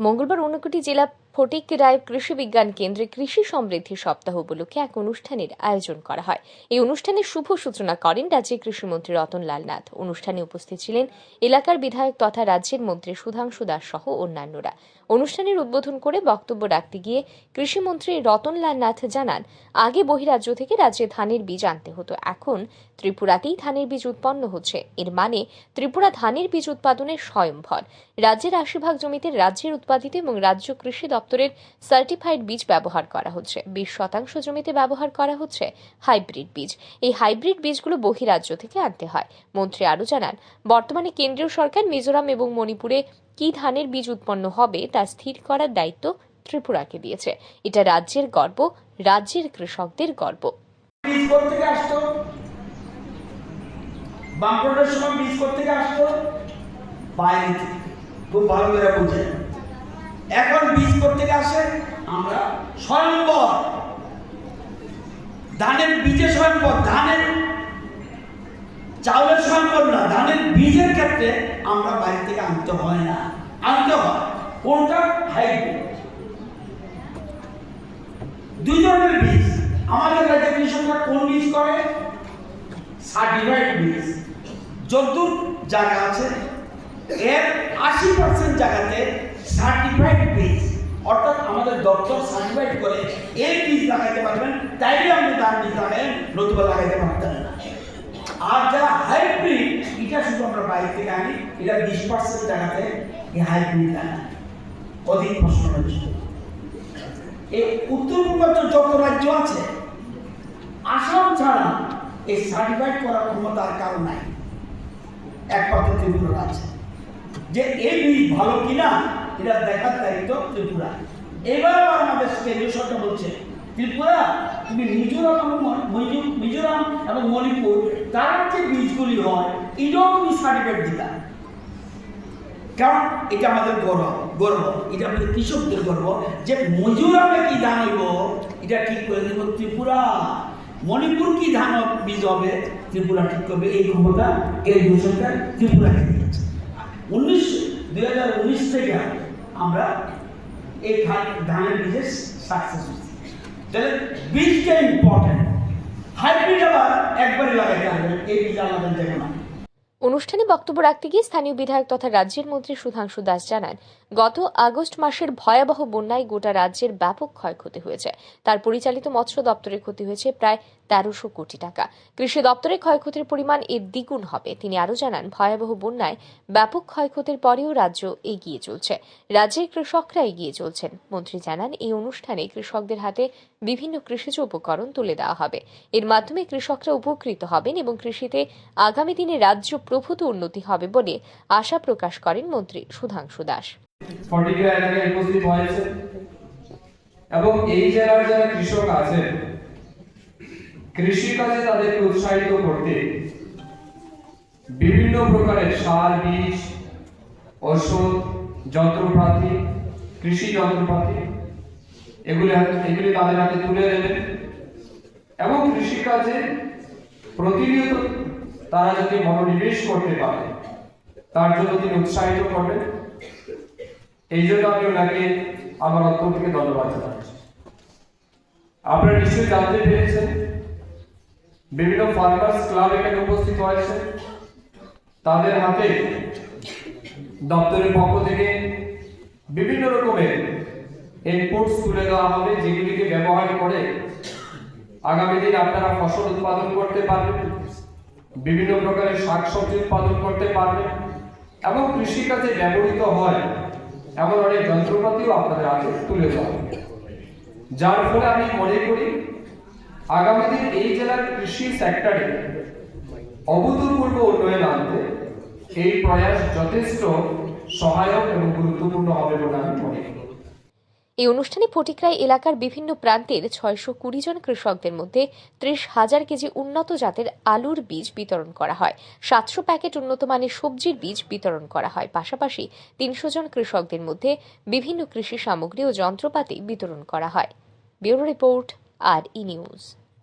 মঙ্গলবার ঊনকোটি জেলা ফটিক রায় কৃষি বিজ্ঞান কেন্দ্রে কৃষি সমৃদ্ধি সপ্তাহ উপলক্ষে এক অনুষ্ঠানের আয়োজন করা হয়। এই অনুষ্ঠানের শুভ সূচনা করেন রাজ্যের কৃষিমন্ত্রী রতনলাল নাথ। অনুষ্ঠানে উপস্থিত ছিলেন এলাকার বিধায়ক তথা রাজ্যের মন্ত্রী সুধাংশু দাস সহ অন্যান্যরা। অনুষ্ঠানের উদ্বোধন করে বক্তব্য রাখতে গিয়ে কৃষিমন্ত্রী রতনলাল নাথ জানান, আগে বহিরাজ্য থেকে রাজ্যে ধানের বীজ আনতে হতো, এখন ত্রিপুরাতেই ধানের বীজ উৎপন্ন হচ্ছে। এর মানে ত্রিপুরা ধানের বীজ উৎপাদনের স্বয়ংভর। রাজ্যের আশি ভাগ জমিতে রাজ্যের উৎপাদিত এবং রাজ্য কৃষি দপ্তরের সার্টিফাইড বীজ ব্যবহার করা হচ্ছে। বিশ শতাংশ জমিতে ব্যবহার করা হচ্ছে হাইব্রিড বীজ। এই হাইব্রিড বীজগুলো বহিরাজ্য থেকে আনতে হয়। মন্ত্রী আরও জানান, বর্তমানে কেন্দ্রীয় সরকার মিজোরাম এবং মণিপুরে কি ধানের বীজ উৎপন্ন হবে তা স্থির করার দায়িত্ব ত্রিপুরাকে দিয়েছে। এটা রাজ্যের গর্ব, রাজ্যের কৃষকদের গর্ব। বামফ্রন্টের সময় বীজ করতে আসতো? বাইরে। খুব ভালো করে বুঝে এখন বীজ করতে আসে? আমরা স্বয়ংবর ধানের বীজের স্বয়ংবর ধানের চাউলের স্বয়ংবর না, ধানের বীজের ক্ষেত্রে আমরা বাইরে থেকে আনতে হয় না। আনতে হয়। কোনটা? হাইব্রিড। দুই ধরনের বীজ। আমাদের রাজ্যে কৃষকরা কোন বীজ করে? সার্টিফাইড বীজ। যদ্দূর জায়গা আছে, এর আশি পার্সেন্ট জায়গাতে সার্টিফাইড বীজ অর্থাৎ আমাদের দপ্তর সার্টিফাইড করে এই বীজ লাগাইতে পারবেন, তাইলে আপনি দাম বীজ লাগাই নতুবা লাগাইতে পারতেন না। আর যারা হাইব্রিড এটা শুধু আমরা বাইরে থেকে আনি, এটা বিশ পার্সেন্ট জায়গাতে এই হাইব্রিড লাগাই অধিক ফসল এই উত্তর পূর্বাঞ্চল যত রাজ্য আছে, আসাম ছাড়া এই সার্টিফাইড করার ক্ষমতা আর কারও নাই। একমাত্র ত্রিপুরা আছে যে এই বীজ ভালো কিনা এটা দেখার দায়িত্ব ত্রিপুরা। এবার আমাদের কেন্দ্রীয় সরকার বলছে, ত্রিপুরা, তুমি মিজোরাম এবং মিজোরাম এবং মণিপুর তার যে বীজগুলি হয়? এটাও তুমি সার্টিফাইড দিতা। কারণ এটা আমাদের গর্ব গর্ব। এটা আমাদের কৃষকদের গর্ব যে মজুরামে কি ধান হইব? এটা ঠিক করে দেব ত্রিপুরা। মণিপুর কি ধান বীজ হবে? ত্রিপুরা ঠিক করবে। এই ক্ষমতা কেন্দ্রীয় সরকার ত্রিপুরাকে দিয়েছে। উনিশ, দুই হাজার উনিশ থেকে আমরা এই ধান- ধানের বীজের সাকসেস হচ্ছে তাহলে বীজটা ইম্পর্টেন্ট হাইব্রিড আবার একবারে লাগাইতে হবে, এই বীজ আমাদের দেখে না অনুষ্ঠানে বক্তব্য রাখতে গিয়ে স্থানীয় বিধায়ক তথা রাজ্যের মন্ত্রী সুধাংশু দাস জানান গত আগস্ট মাসের ভয়াবহ বন্যায় গোটা রাজ্যের ব্যাপক ক্ষয়ক্ষতি হয়েছে। তার পরিচালিত মৎস্য দপ্তরের ক্ষতি হয়েছে প্রায় তেরোশো কোটি টাকা। কৃষি দপ্তরের ক্ষয়ক্ষতির পরিমাণ এর দ্বিগুণ হবে। তিনি আরও জানান, ভয়াবহ বন্যায় ব্যাপক ক্ষয়ক্ষতির পরেও রাজ্য এগিয়ে চলছে। রাজ্যের কৃষকরা এগিয়ে চলছেন। মন্ত্রী জানান, এই অনুষ্ঠানে কৃষকদের হাতে বিভিন্ন কৃষিজ উপকরণ তুলে দেওয়া হবে। এর মাধ্যমে কৃষকরা উপকৃত হবেন এবং কৃষিতে আগামী দিনে রাজ্য প্রভূত উন্নতি হবে বলে আশা প্রকাশ করেন মন্ত্রী সুধাংশু দাস। ফটিকা এলাকায় উপস্থিত হয়েছে। এবং এই জেলার যারা কৃষক তাদেরকে উৎসাহিত করতে বিভিন্ন প্রকারের সার, বীজ যন্ত্রপাতি, কৃষি যন্ত্রপাতি, এগুলি এগুলি তাদের হাতে তুলে দেবেন। এবং কৃষিকাজে প্রতিনিয়ত তারা যাতে মনোনিবেশ করতে পারে, তার জন্য তিনি উৎসাহিত করবেন। এই জন্য আমি ওনাকে আমার অন্তর থেকে ধন্যবাদ জানাচ্ছি। আপনারা নিশ্চয়ই জানতে পেরেছেন, বিভিন্ন ফার্মার্স ক্লাব এখানে উপস্থিত হয়েছে তাদের হাতে দপ্তরের পক্ষ থেকে বিভিন্ন রকমের ইনপুটস তুলে দেওয়া হবে, যেগুলিকে ব্যবহার করে আগামী দিন আপনারা ফসল উৎপাদন করতে পারবেন, বিভিন্ন প্রকারের শাকসবজি উৎপাদন করতে পারবেন এবং কৃষিকাজে ব্যবহৃত হয় এমন অনেক যন্ত্রপাতিও আপনাদের হাতে তুলে দেওয়া যার ফলে আমি মনে করি, আগামী দিন এই জেলার কৃষি সেক্টরে অভূতপূর্ব উন্নয়ন আনতে এই প্রয়াস যথেষ্ট সহায়ক এবং গুরুত্বপূর্ণ হবে বলে আমি মনে করি। এই অনুষ্ঠানে ফটিকরাই এলাকার বিভিন্ন প্রান্তের ছয়শো কুড়ি জন কৃষকদের মধ্যে ত্রিশ হাজার কেজি উন্নত জাতের আলুর বীজ বিতরণ করা হয়। সাতশো প্যাকেট উন্নত মানের সবজির বীজ বিতরণ করা হয়। পাশাপাশি তিনশো জন কৃষকদের মধ্যে বিভিন্ন কৃষি সামগ্রী ও যন্ত্রপাতি বিতরণ করা হয়। Bureau report, R E news.